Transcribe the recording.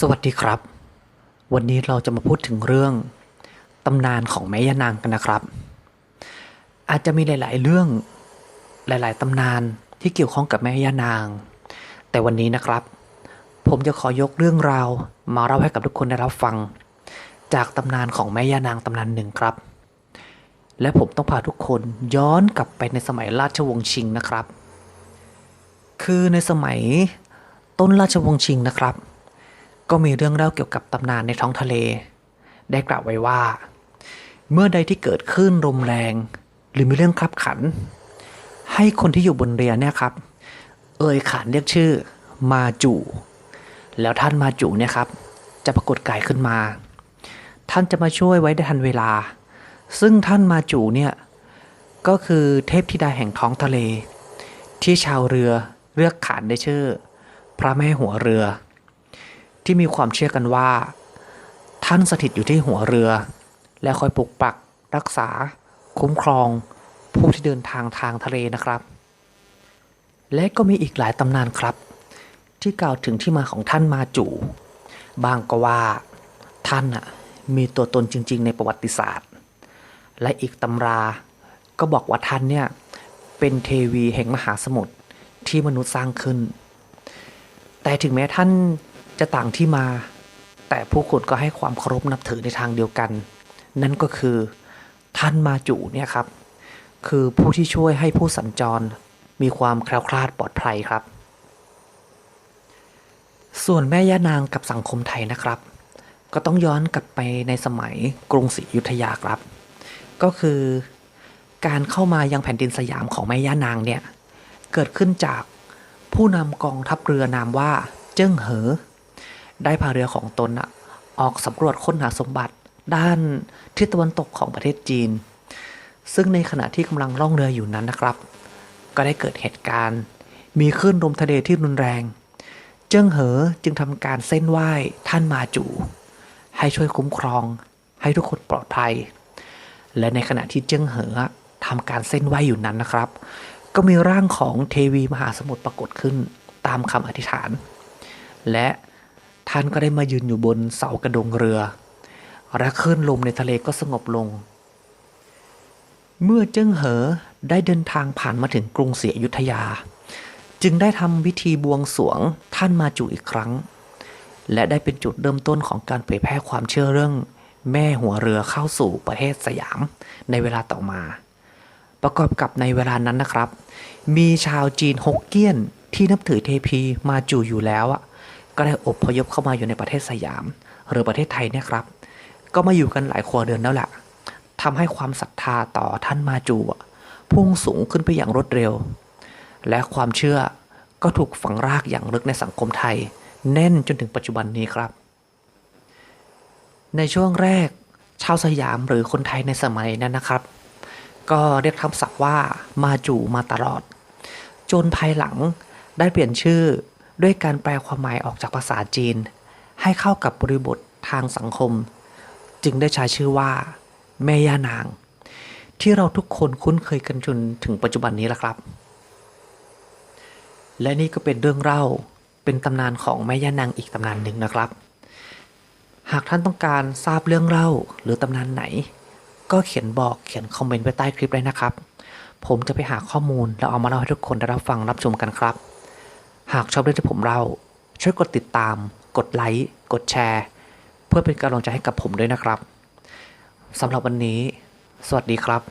สวัสดีครับ วันนี้เราจะมาพูดถึงเรื่องตำนานของแม่ย่านางกันนะครับ อาจจะมีหลาย ๆ เรื่องหลาย ๆ ตำนานที่เกี่ยวข้องกับแม่ย่านาง แต่วันนี้นะครับ ผมจะขอยกเรื่องราวมาเล่าให้กับทุกคนได้รับฟัง จากตำนานของแม่ย่านางตำนานหนึ่งครับ และผมต้องพาทุกคนย้อนกลับไปในสมัยราชวงศ์ชิงนะครับ คือในสมัยต้นราชวงศ์ชิงนะครับ ก็มีเรื่องเล่าเกี่ยวกับตำนานในท้องทะเล ได้กล่าวไว้ว่า เมื่อใดที่เกิดคลื่นลมแรง หรือมีเรื่องขับขัน ให้คนที่อยู่บนเรือเนี่ยครับ เอ่ยขานเรียกชื่อมาจูแล้วท่านมาจูเนี่ยครับ จะปรากฏกายขึ้นมา ท่านจะมาช่วยไว้ได้ทันเวลา ซึ่งท่านมาจูเนี่ยก็คือเทพธิดาแห่งท้องทะเล ที่ชาวเรือเลือกขานได้ชื่อ พระแม่หัวเรือ ที่มีความเชื่อกันว่า ท่านสถิตอยู่ที่หัวเรือ และคอยปกปักรักษา คุ้มครอง ผู้ที่เดินทางทางทะเลนะครับ และก็มีอีกหลายตำนานครับ ที่กล่าวถึงที่มาของท่านมาจูบางก็ว่า ท่านน่ะมีตัวตนจริง ๆ ในประวัติศาสตร์ และอีกตำราก็บอกว่าท่านเนี่ยเป็นเทวีแห่งมหาสมุทรที่มนุษย์สร้างขึ้น แต่ถึงแม้ท่าน จะต่างที่มา แต่ผู้คนก็ให้ความเคารพนับถือในทางเดียวกัน นั่นก็คือท่านมาจูเนี่ยครับ คือผู้ที่ช่วยให้ผู้สัญจรมีความแคล้วคลาดปลอดภัยครับ ส่วนแม่ย่านางกับสังคมไทยนะครับ ก็ต้องย้อนกลับไปในสมัยกรุงศรีอยุธยาครับ ก็คือการเข้ามายังแผ่นดินสยามของแม่ย่านางเนี่ย เกิดขึ้นจากผู้นำกองทัพเรือนามว่าเจิ้งเหอ ได้พาเรือของตนอะออกสำรวจค้นหาสมบัติด้านทิศตะวันตกของประเทศจีน ซึ่งในขณะที่กำลังล่องเรืออยู่นั้นนะครับ ก็ได้เกิดเหตุการณ์ มีคลื่นลมทะเลที่รุนแรง เจิ้งเหอจึงทำการเส้นไหว้ท่านมาจู ให้ช่วยคุ้มครอง ให้ทุกคนปลอดภัย และในขณะที่เจิ้งเหอทำการเส้นไหว้อยู่นั้นนะครับ ก็มีร่างของเทวีมหาสมุทรปรากฏขึ้นตามคำอธิษฐาน และ ท่านก็ได้มายืนอยู่บนเสากระดงเรือ และคลื่นลมในทะเลก็สงบลง เมื่อเจิ้งเหอได้เดินทางผ่านมาถึงกรุงศรีอยุธยา จึงได้ทำพิธีบวงสรวงท่านมาจูอีกครั้ง และได้เป็นจุดเริ่มต้นของการเผยแพร่ความเชื่อเรื่อง แม่หัวเรือเข้าสู่ประเทศสยามในเวลาต่อมา ประกอบกับในเวลานั้นนะครับ มีชาวจีนฮกเกี้ยนที่นับถือเทพีมาจูอยู่แล้วอะ ก็ได้อพยพเข้ามาอยู่ในประเทศสยาม หรือประเทศไทยเนี่ยครับ ก็มาอยู่กันหลายครัวเรือนแล้วแหละทำให้ความศรัทธาต่อท่านมาจูพุ่งสูงขึ้นไปอย่างรวดเร็ว และความเชื่อก็ถูกฝังรากอย่างลึกในสังคมไทย แน่นจนถึงปัจจุบันนี้ครับ ในช่วงแรกชาวสยามหรือคนไทยในสมัยนั้นนะครับ ก็เรียกคำศัพท์ว่ามาจูมาตลอด จนภายหลังได้เปลี่ยนชื่อ ด้วยการแปลความหมายออกจากภาษาจีน ให้เข้ากับบริบททางสังคม จึงได้ใช้ชื่อว่า แม่ย่านาง ที่เราทุกคนคุ้นเคยกันจนถึงปัจจุบันนี้แหละครับ และนี่ก็เป็นเรื่องเล่าเป็นตำนานของแม่ย่านางอีกตำนานหนึ่งนะครับ หากท่านต้องการทราบเรื่องเล่าหรือตำนานไหน ก็เขียนบอกเขียนคอมเมนต์ไว้ใต้คลิปเลยนะครับ ผมจะไปหาข้อมูลแล้วเอามาเล่าให้ทุกคนได้รับฟังรับชมกันครับ หากชอบเรื่องที่ผมเล่า ช่วยกดติดตาม กดไลค์ กดแชร์ เพื่อเป็นกำลังใจให้กับผมด้วยนะครับสำหรับวันนี้ สวัสดีครับ